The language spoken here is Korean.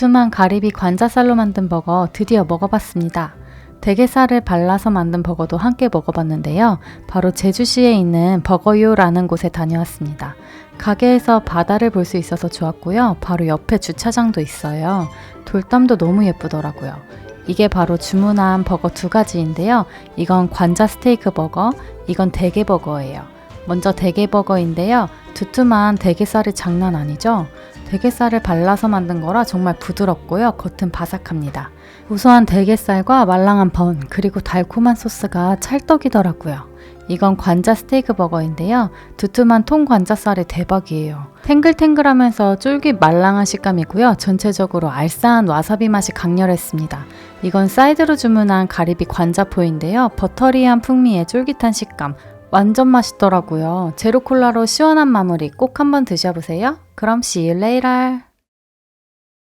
두툼한 가리비 관자살로 만든 버거 드디어 먹어봤습니다. 대게살을 발라서 만든 버거도 함께 먹어봤는데요. 바로 제주시에 있는 버거요라는 곳에 다녀왔습니다. 가게에서 바다를 볼 수 있어서 좋았고요. 바로 옆에 주차장도 있어요. 돌담도 너무 예쁘더라고요. 이게 바로 주문한 버거 두 가지인데요. 이건 관자 스테이크 버거, 이건 대게 버거예요. 먼저 대게 버거인데요. 두툼한 대게살이 장난 아니죠? 대게살을 발라서 만든 거라 정말 부드럽고요. 겉은 바삭합니다. 우수한 대게살과 말랑한 번, 그리고 달콤한 소스가 찰떡이더라고요. 이건 관자 스테이크 버거인데요. 두툼한 통 관자살이 대박이에요. 탱글탱글하면서 쫄깃 말랑한 식감이고요. 전체적으로 알싸한 와사비 맛이 강렬했습니다. 이건 사이드로 주문한 가리비 관자포인데요. 버터리한 풍미에 쫄깃한 식감. 완전 맛있더라고요. 제로 콜라로 시원한 마무리 꼭 한번 드셔보세요. 그럼 see you later.